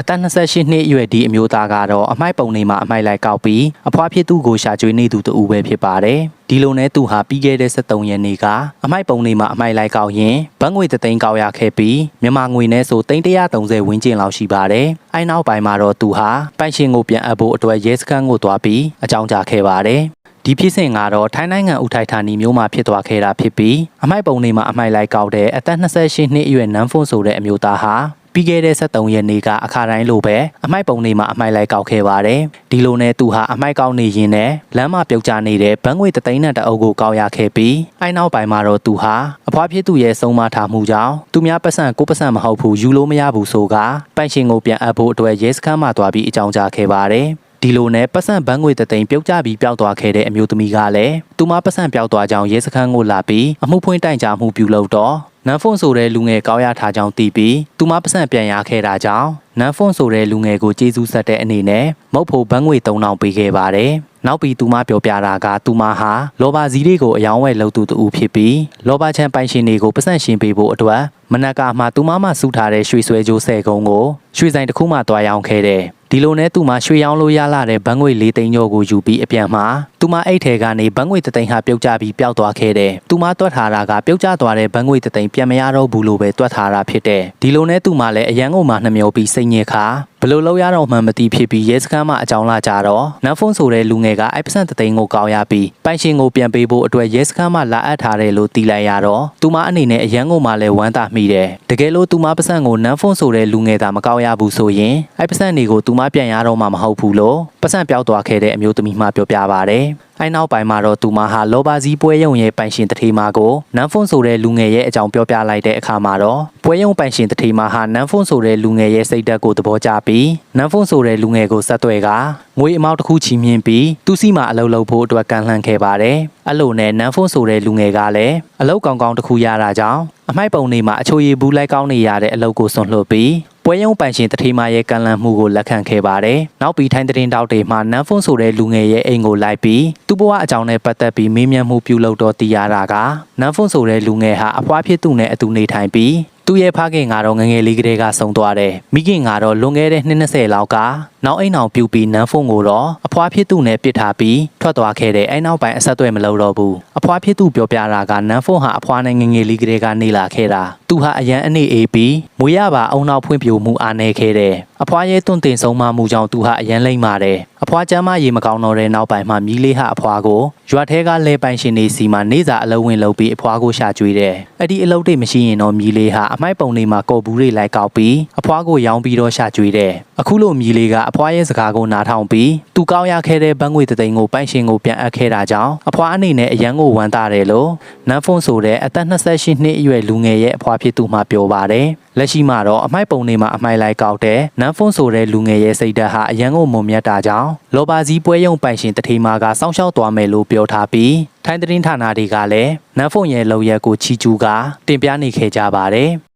အသက်28နှစ်အရွယ်ဒီအမျိုးသားကတော့အမိုက်ပုံနေမှာအမိုက်လိုက်ကောက်ပြီးအဖွားဖြစ်သူကိုရှာကျွေးနေသူတူပဲဖြစ်ပါတယ်ဒီလိုနဲ့သူဟာပြီးခဲ့တဲ့73ရက်နေ့ကအမိုက်ပုံနေမှာအမိုက်လိုက်ကောက်ရင်ဘတ်ငွေတသိန်းကောက်ရခဲ့ပြီးမြန်မာငွေနဲ့ဆို330ဝန်းကျင်လောက်ရှိပါတယ်အဲနောက်ပိုင်းမှာတော့သူဟာပိုင်ရှင်ကိုပြန်အပ်ဖို့အတွက်ရဲစခန်းကိုသွားပြီးအကြောင်းကြားခဲ့ပါတယ်ဒီဖြစ်စဉ်ကတော့ထိုင်းနိုင်ငံဥထိုက်ဌာနီမျိုးမှာဖြစ်သွားခဲ့တာဖြစ်ပြီးအမိုက်ပုံနေမှာအမိုက်လိုက်ကောက်တဲ့အသက်28နှစ်အရွယ်နန်းဖွန်ဆိုတဲ့အမျိုးသားဟာ ပြီးခဲ့တဲ့73ရက်နေ့ကအခါတိုင်းလိုပဲအမိုက်ပုံနေမှာအမိုက်လိုက်ကောက်ခဲ့ပါတယ်ဒီလိုနဲ့သူဟာအမိုက်ကောက်နေရင်းနဲ့လမ်းမှာပြုတ်ကျနေတဲ့ဘန်းငွေတသိန်းနဲ့တအုပ်ကိုကောက်ရခဲ့ပြီးအဲနောက်ပိုင်းမှာတော့သူဟာအဖွားဖြစ်သူရဲ့ဆုံးမထားမှုကြောင့်သူများပတ်စံကိုပတ်စံမဟုတ်ဘူးယူလို့မရဘူးဆိုကပိုင်ရှင်ကိုပြန်အပ်ဖို့အတွက်ရဲစခန်းမှာသွားပြီးအကြောင်းကြားခဲ့ပါတယ်ဒီလိုနဲ့ပတ်စံဘန်းငွေတသိန်းပြုတ်ကျပြီးပျောက်သွားခဲ့တဲ့အမျိုးသမီးကလည်းသူမပတ်စံပျောက်သွားကြောင်းရဲစခန်းကိုလာပြီးအမှုဖွင့်တိုင်ကြားမှုပြုလုပ်တော့ နန်ဖုန်ဆိုတဲ့လူငယ်ကောက်ရထားကြောင်းသိပြီးသူမပတ်စံပြန်ရခဲ့တာကြောင့်နန်ဖုန်ဆိုတဲ့လူငယ်ကိုကျေးဇူးဆက်တဲ့အနေနဲ့မုတ်ဖို့ဘန်းငွေ3000ပေးခဲ့ပါတယ်နောက်ပြီးသူမပြောပြတာကသူမဟာလောဘစီးတွေကိုအယောင်းဝယ်လုပ်သူတူဖြစ်ပြီးလောဘချမ်းပိုင်ရှင်တွေကိုပတ်စံရှင်ပေးဖို့အတွက် မနက်ကမှသူမမှစုထားတဲ့ရွှေဆွဲကြိုးဆယ်ကုန်းကိုရွှေဆိုင်တစ်ခုမှတွားရောင်းခဲ့တယ်ဒီလိုနဲ့သူမရွှေရောင်းလို့ရလာတဲ့ဘန်းငွေ၄သိန်းကျော်ကိုယူပြီးအပြန်မှာသူမအိတ်ထဲကနေဘန်းငွေတသိန်းဟာပြုတ်ကျပြီးပျောက်သွားခဲ့တယ်။သူမတွက်ထားတာကပြုတ်ကျသွားတဲ့ဘန်းငွေတသိန်းပြန်မရတော့ဘူးလို့ပဲတွက်ထားတာဖြစ်တယ်။ဒီလိုနဲ့သူမလည်းအရန်ကုန်မှာနှမျောပြီးစိတ်ညစ်ခါဘလို့လောက်ရတော့မှမသိဖြစ်ပြီးရဲစခန်းမှာအကြောင်းလာကြတော့နန်ဖုန်းဆိုတဲ့လူငယ်ကအိုက်ပစံတသိန်းကိုကောက်ရပြီးပိုင်ရှင်ကိုပြန်ပေးဖို့အတွက်ရဲစခန်းမှာလာအပ်ထားတယ်လို့သိလိုက်ရတော့သူမအနေနဲ့အရန်ကုန်မှာလည်းဝမ်းသာမိတယ်။တကယ်လို့သူမပစံကိုနန်ဖုန်းဆိုတဲ့လူငယ်သာမကောက်ရဘူးဆိုရင်အိုက်ပစံတွေကိုသူမပြန်ရတော့မှမဟုတ်ဘူးလို့ပစံပြောက်သွားခဲ့တဲ့အမျိုးသမီးမှပြောပြပါဗျ။ အဲနောက်ပိုင်းမှာတော့သူမဟာလောဘစည်းပွဲရုံရဲ့ပိုင်ရှင်တထေမာကိုနန်ဖုန်းဆိုတဲ့လူငယ်ရဲ့အကြောင်းပြောပြလိုက်တဲ့အခါမှာတော့ပွဲရုံပိုင်ရှင်တထေမာဟာနန်ဖုန်းဆိုတဲ့လူငယ်ရဲ့စိတ်ဓာတ်ကိုသဘောကျပြီးနန်ဖုန်းဆိုတဲ့လူငယ်ကိုဆက်သွယ်ကငွေအမောက်တစ်ခုချီးမြှင့်ပြီးသူစီမှာအလုပ်လုပ်ဖို့အတွက်ကန်လှန်ခဲ့ပါတယ်။အဲ့လိုနဲ့နန်ဖုန်းဆိုတဲ့လူငယ်ကလည်းအလုပ်ကောင်းကောင်းတစ်ခုရတာကြောင့်အမိုက်ပုံနေမှာအချိုရည်ဘူးလိုက်ကောင်းနေရတဲ့အလုပ်ကိုစွန့်လွှတ်ပြီး ပွဲရုံပိုင်ရှင်တထေမာရဲ့ကန်လန်မှုကိုလက်ခံခဲ့ပါတယ်။နောက်ပြီးထိုင်းသတင်းတောက်တွေမှာနန်ဖုန်းဆိုတဲ့လူငယ်ရဲ့အိမ်ကိုလိုက်ပြီးသူ့ဘဝအကြောင်းနဲ့ပတ်သက်ပြီးမေးမြန်းမှုပြုလုပ်တော့သိရတာကနန်ဖုန်းဆိုတဲ့လူငယ်ဟာအဖွားဖြစ်သူနဲ့အတူနေထိုင်ပြီးသူ့ရဲ့ဖခင်ကတော့ငငယ်လေးကလေးကဆုံးသွားတယ်။မိခင်ကတော့လွန်ခဲ့တဲ့နှစ်20လောက်ကနောက်အိမ်အောင်ပြူပြီးနန်းဖုန်းကိုတော့အဖွားဖြစ်သူနဲ့ပြစ်ထားပြီးထွက်သွားခဲ့တယ်။အဲနောက်ပိုင်းအဆက်အသွယ်မလုပ်တော့ဘူး။အဖွားဖြစ်သူပြောပြတာကနန်းဖုန်းဟာအဖွားနဲ့ငငယ်လေးကလေးကနေလာခဲ့တာ။သူဟာအရန်အနေအေးပြီးမွေရပါအုံနောက်ဖွင့်ပြမှုအားနေခဲ့တယ်။အဖွားရဲ့တွန့်တင်ဆုံးမမှုကြောင့်သူဟာအရန်လိမ့်ပါတယ်။အဖွားကျမ်းမရေမကောင်းတော့တဲ့နောက်ပိုင်းမှာမြီးလေးဟာအဖွားကိုရွာထဲကလဲပိုင်ရှင်နေစီမှာနေစာအလုံးဝင်လုပ်ပြီးအဖွားကိုရှာကြွေးတယ်။အဲ့ဒီအလုပ်တွေမရှိရင်တော့မြီးလေးဟာအမိုက်ပုံတွေမှာကော်ဘူးတွေလိုက်ကောက်ပြီးအဖွားကိုရောင်းပြီးတော့ရှာကြွေးတယ်။ အခုလိုမြီးလေးကအဖွားရဲ့စကားကိုနားထောင်ပြီးသူကောင်းရခဲ့တဲ့ဘန်းငွေတသိန်းကိုပိုင်ရှင်ကိုပြန်အပ်ခဲ့တာကြောင့်အဖွားအနေနဲ့အရန်ကိုဝမ်းသာတယ်လို့နန်ဖုန်းဆိုတဲ့အသက်28နှစ်အရွယ်လူငယ်ရဲ့အဖွားဖြစ်သူမှပြောပါတယ်။လက်ရှိမှာတော့အမိုက်ပုံတွေမှာအမိုက်လိုက်ကောက်တဲ့နန်ဖုန်းဆိုတဲ့လူငယ်ရဲ့စိတ်ဓာတ်ဟာအရန်ကိုမုံမြတ်တာကြောင့်လောဘစည်းပွဲရုံပိုင်ရှင်တထေမာကစောင့်ရှောက်သွားမယ်လို့ပြောထားပြီးထိုင်းသတင်းဌာနတွေကလည်းနန်ဖုန်းရဲ့လောက်ရက်ကိုချီကျူးကတင်ပြနေခဲ့ကြပါတယ်။